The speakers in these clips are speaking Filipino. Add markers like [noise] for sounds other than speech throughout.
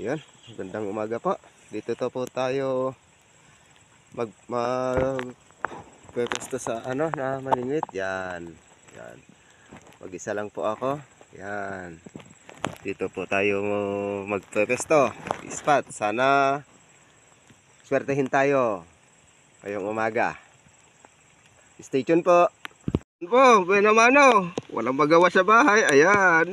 Yan, gandang umaga po. Dito to po tayo mag mag sa ano na malingit. Yan. Yan. Mag-isa lang po ako. Yan. Dito po tayo magpwesto. Spot. Sana swertehin tayo ngayong umaga. Stay tuned po. Po, buena mano. Walang magawa sa bahay. Ayan. [laughs]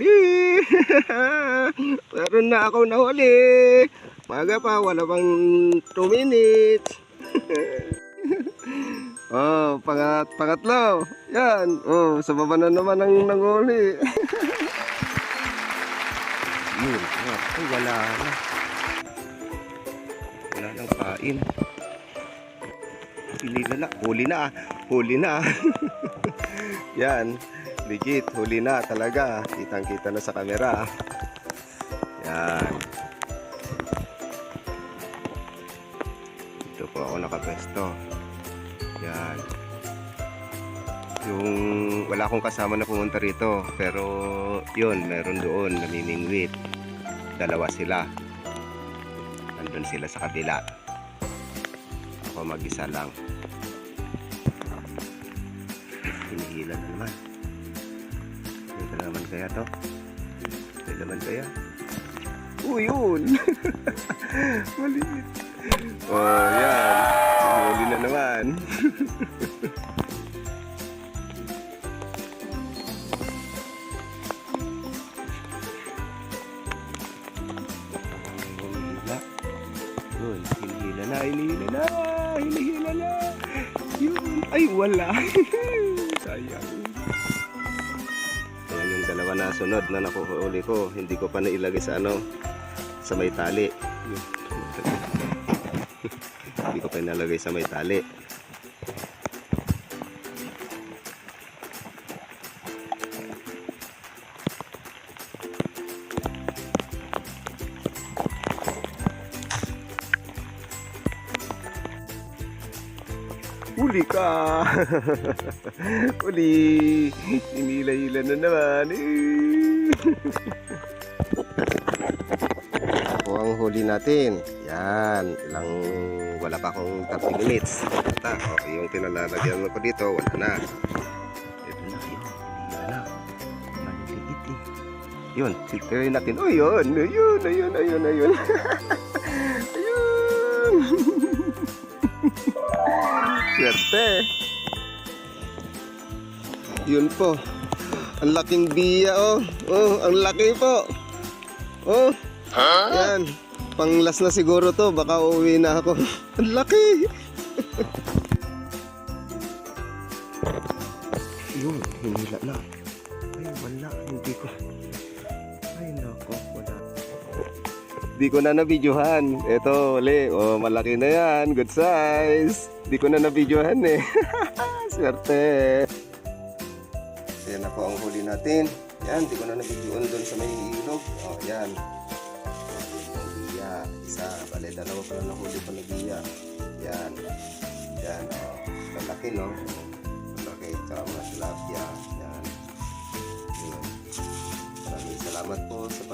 Meron na ako nahuli. Maga pa, wala pang 2 minutes. [laughs] oh, pangat, pangatlo. Yan. Oh, sa baba na naman ang nanguli. [laughs] Yun. Ay, wala na. Wala nang kain. Huli na na. Huli na. ah. Huli na. ah. Yan. Legit. Huli na talaga. Kitang kita na sa camera. Yan. Dito po ako nakapesto. Yan. Yung wala akong kasama na pumunta rito. Pero yun, meron doon namimingwit. Dalawa sila. Nandun sila sa kabila. Ako mag-isa lang. Hinihila na naman. Ito na naman kaya to? Ito naman kaya? Oh, yun! [laughs] Maliit. Oh, yan. Huli na naman. [laughs] Yun, hinihila na, hinihila na, hinihila na. Yun, ay wala. [laughs] Sayang. Ayan yung dalawa na sunod na nakuhuli ko. Hindi ko pa nailagay sa ano, sa may tali. [laughs] Hindi ko pa nalagay sa may tali. Huli ka! [laughs] Huli! Inila-hila na naman. Ako ang huli natin. Yan. Ilang wala pa akong 30 minutes. Ito, okay, yung pinalalagyan ko dito, wala na. Ito na, yun. Na. Maliliit eh. Yun, sitirin natin. Oh, yun. Ayun, ayun, ayun. ayun. [laughs] Swerte. Yun po. Ang laking biya oh. Oh, ang laki po. Oh. Yan. Panglas na siguro to. Baka uuwi na ako. [laughs] ang laki. Yun, hinila na. Ay, wala. Hindi ko. Di ko na nabidyohan. Ito, uli. Oh, malaki na yan. Good size. Di ko na nabidyohan eh. [laughs] Swerte. Yan na po ang huli natin. Yan, di ko na nabidyohan doon sa may ilog. Oh, yan. Iya, isa. Bale, dalawa pala na huli pa na biya. Yan. Yan, oh. Malaki, no? Malaki. Tsaka mga tilapia. Yan. Maraming salamat po sa.